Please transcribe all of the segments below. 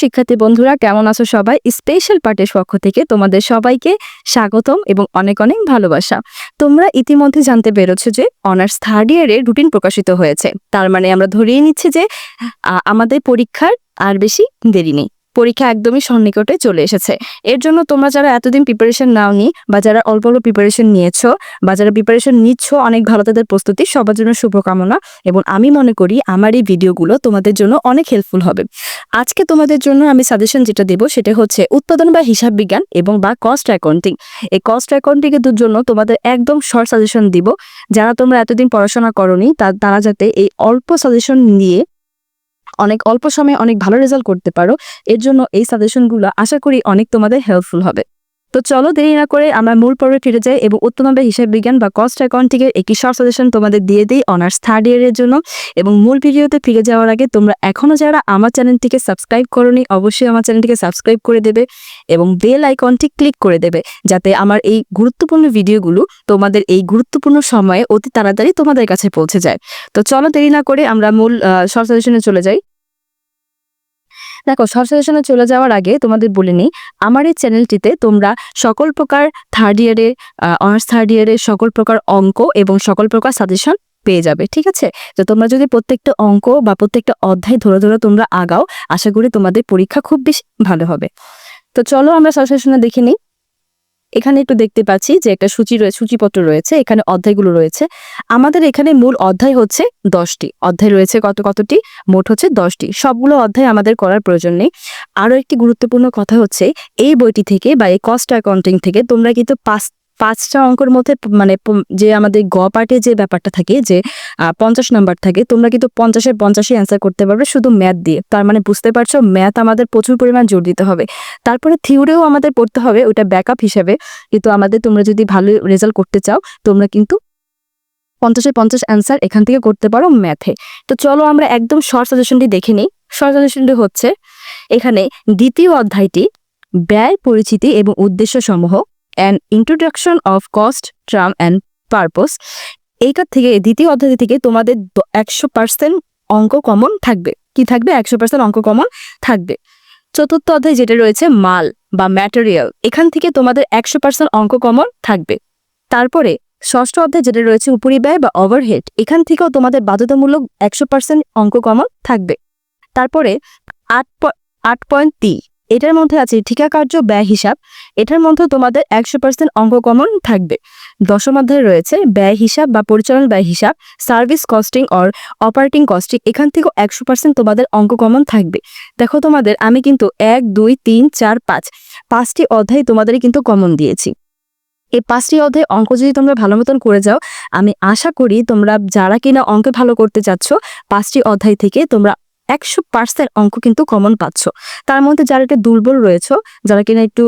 শিক্ষার্থী বন্ধুরা, কেমন আছো সবাই? স্পেশাল পার্টির পক্ষ থেকে তোমাদের সবাইকে স্বাগতম এবং অনেক অনেক ভালোবাসা। তোমরা ইতিমধ্যে জানতে পেরেছ যে অনার্স থার্ড ইয়ারে রুটিন প্রকাশিত হয়েছে। তার মানে আমরা ধরিয়ে নিচ্ছি যে আমাদের পরীক্ষার আর বেশি দেরি নেই। পরীক্ষা একদমই সন্নিকটে চলে এসেছে। এর জন্য তোমরা যারা এতদিন প্রিপারেশন নাওনি বা যারা অল্প অল্প প্রিপারেশন নিয়েছো বা যারা প্রিপারেশন নিচ্ছ, অনেক ভালো তাদের প্রস্তুতি। সবার জন্য শুভকামনা এবং আমি মনে করি আমার এই ভিডিওগুলো তোমাদের জন্য অনেক হেল্পফুল হবে। আজকে তোমাদের জন্য আমি সাজেশন যেটা দেবো সেটা হচ্ছে উৎপাদন বা হিসাব বিজ্ঞান এবং বা কস্ট অ্যাকাউন্টিং এই কস্ট অ্যাকাউন্টিং এর জন্য তোমাদের একদম শর্ট সাজেশন দিব। যারা তোমরা এতদিন পড়াশোনা করনি তারা যাতে এই অল্প সাজেশন নিয়ে অনেক অল্প সময়ে অনেক ভালো রেজাল্ট করতে পারো। এর জন্য এই সাজেশনগুলো আশা করি অনেক তোমাদের হেল্পফুল হবে। তো চলো দেরি না করে আমরা মূল পর্বে ফিরে যাই এবং উত্তমভাবে হিসাব বিজ্ঞান বা কস্ট অ্যাকাউন্টিং এর একটি শর্ট সাজেশন তোমাদের দিয়ে দিই অনার্স থার্ড ইয়ারের জন্য। এবং মূল ভিডিওতে ফিরে যাওয়ার আগে তোমরা এখনও যারা আমার চ্যানেলটিকে সাবস্ক্রাইব করনি, অবশ্যই আমার চ্যানেলটিকে সাবস্ক্রাইব করে দেবে এবং বেল আইকনটি ক্লিক করে দেবে যাতে আমার এই গুরুত্বপূর্ণ ভিডিওগুলো তোমাদের এই গুরুত্বপূর্ণ সময়ে অতি তাড়াতাড়ি তোমাদের কাছে পৌঁছে যায়। তো চলো দেরি না করে আমরা মূল শর্ট সাজেশনে চলে যাই। দেখো শর্ট সাজেশনে চলে যাওয়ার আগে তোমাদের বলে নিই, আমার এই চ্যানেলটিতে তোমরা সকল প্রকার থার্ড ইয়ারে অনার্স থার্ড ইয়ারে সকল প্রকার অঙ্ক এবং সকল প্রকার সাজেশন পেয়ে যাবে, ঠিক আছে? তো তোমরা যদি প্রত্যেকটা অঙ্ক বা প্রত্যেকটা অধ্যায় ধরে ধরে তোমরা আগাও, আশা করি তোমাদের পরীক্ষা খুব বেশি ভালো হবে। তো চলো আমরা শর্ট সাজেশনে দেখে নিই। এখানে একটু দেখতে পাচ্ছি যে একটা সূচি রয়েছে সূচিপত্র রয়েছে, এখানে অধ্যায়গুলো রয়েছে। আমাদের এখানে মূল অধ্যায় হচ্ছে দশটি। অধ্যায় রয়েছে কত, কতটি? মোট হচ্ছে দশটি। সবগুলো অধ্যায় আমাদের করার প্রয়োজন নেই। আরও একটি গুরুত্বপূর্ণ কথা হচ্ছে, এই বইটি থেকে বা এই কস্ট অ্যাকাউন্টিং থেকে তোমরা কিন্তু পাঁচ পাঁচটা অঙ্কের মধ্যে মানে যে আমাদের গ পার্টে যে ব্যাপারটা থাকে যে পঞ্চাশ নাম্বার থাকে, তোমরা কিন্তু পঞ্চাশের পঞ্চাশই অ্যান্সার করতে পারবে শুধু ম্যাথ দিয়ে। তার মানে বুঝতে পারছ ম্যাথ আমাদের প্রচুর পরিমাণ জোর দিতে হবে। তারপরে থিওরিও আমাদের পড়তে হবে ওটা ব্যাকআপ হিসেবে। কিন্তু আমাদের তোমরা যদি ভালো রেজাল্ট করতে চাও, তোমরা কিন্তু পঞ্চাশে পঞ্চাশ অ্যান্সার এখান থেকে করতে পারো ম্যাথে তো চলো আমরা একদম শর্ট সাজেশনটি দেখে নিই। শর্ট সাজেশনটি হচ্ছে, এখানে দ্বিতীয় অধ্যায়টি ব্যয় পরিচিতি এবং উদ্দেশ্য সমূহ and introduction of cost term and purpose এইটার থেকে, দ্বিতীয় অধ্যায় থেকে তোমাদের একশো পার্সেন্ট অঙ্ক কমন থাকবে। কি থাকবে? একশো পার্সেন্ট অঙ্ক কমন থাকবে। চতুর্থ অধ্যায় যেটা রয়েছে, মাল বা ম্যাটেরিয়াল এখান থেকে তোমাদের একশো পার্সেন্ট অঙ্ক কমন থাকবে। তারপরে, ষষ্ঠ অধ্যায় যেটা রয়েছে উপরিব্যয় বা ওভারহেড এখান থেকেও তোমাদের বাধ্যতামূলক একশো পার্সেন্ট অঙ্ক কমন থাকবে। তারপরে, আট আট পয়েন্ট তি এটার মধ্যে আছে ঠিকা কার্য ব্যয় হিসাব। এটার মধ্যে তোমাদের একশো পার্সেন্ট অঙ্ক কমন থাকবে। দশম অধ্যায় রয়েছে ব্যয় হিসাব বা পরিচালন ব্যয় হিসাব service costing or operating costing এখান থেকেও একশো পার্সেন্ট তোমাদের অঙ্ক কমন থাকবে। দেখো তোমাদের, আমি কিন্তু এক, দুই, তিন, চার, পাঁচ, পাঁচটি অধ্যায় তোমাদের কিন্তু কমন দিয়েছি। এই পাঁচটি অধ্যায় অঙ্ক যদি তোমরা ভালো মতন করে যাও, আমি আশা করি তোমরা যারা কিনা অঙ্কে ভালো করতে চাচ্ছ, পাঁচটি অধ্যায় থেকে তোমরা একশো পার্সেন্ট অঙ্ক কিন্তু কমন পাচ্ছ। তার মধ্যে যারা একটু দুর্বল রয়েছে, যারা কিনা একটু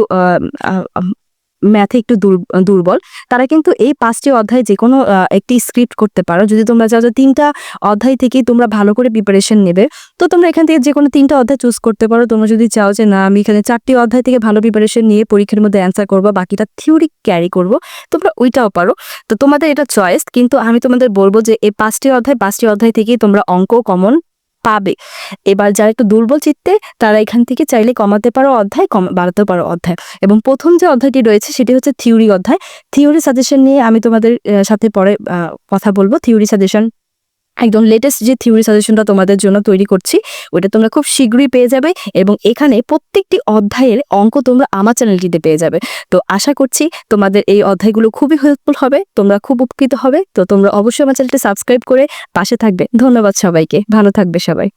ম্যাথে একটু দুর- দুর্বল, তারা কিন্তু এই পাঁচটি অধ্যায় যে কোনো একটি স্ক্রিপ্ট করতে পারো। যদি তোমরা চাও যে তিনটা অধ্যায় থেকে তোমরা ভালো করে প্রিপারেশন নেবে, তো তোমরা এখান থেকে যে কোনো তিনটা অধ্যায় চুজ করতে পারো। তোমরা যদি চাও যে না, আমি এখানে চারটি অধ্যায় থেকে ভালো প্রিপারেশন নিয়ে পরীক্ষার মধ্যে অ্যান্সার করব, বাকিটা থিওরি ক্যারি করব, তোমরা ওইটাও পারো। তো তোমাদের এটা চয়েস কিন্তু আমি তোমাদের বলব যে এই পাঁচটি অধ্যায় পাঁচটি অধ্যায় থেকেই তোমরা অঙ্ক কমন পাবে। এবার যারা একটু দুর্বল চিত্তে, তারা এখান থেকে চাইলে কমাতে পারো অধ্যায়, কম, বাড়াতে পারো অধ্যায়। এবং প্রথম যে অধ্যায়টি রয়েছে, সেটি হচ্ছে থিওরি অধ্যায়। থিওরি সাজেশন নিয়ে আমি তোমাদের সাথে পরে কথা বলব। থিওরি সাজেশন একদম লেটেস্ট যে থিওরি সাজেশনটা তোমাদের জন্য তৈরি করছি ওটা তোমরা খুব শীঘ্রই পেয়ে যাবে এবং এখানে প্রত্যেকটি অধ্যায়ের অঙ্ক তোমরা আমার চ্যানেলটিতে পেয়ে যাবে। তো আশা করছি তোমাদের এই অধ্যায়গুলো খুবই হেল্পফুল হবে, তোমরা খুব উপকৃত হবে, তো তোমরা অবশ্যই আমার চ্যানেলটি সাবস্ক্রাইব করে পাশে থাকবে। ধন্যবাদ সবাইকে, ভালো থাকবে সবাই।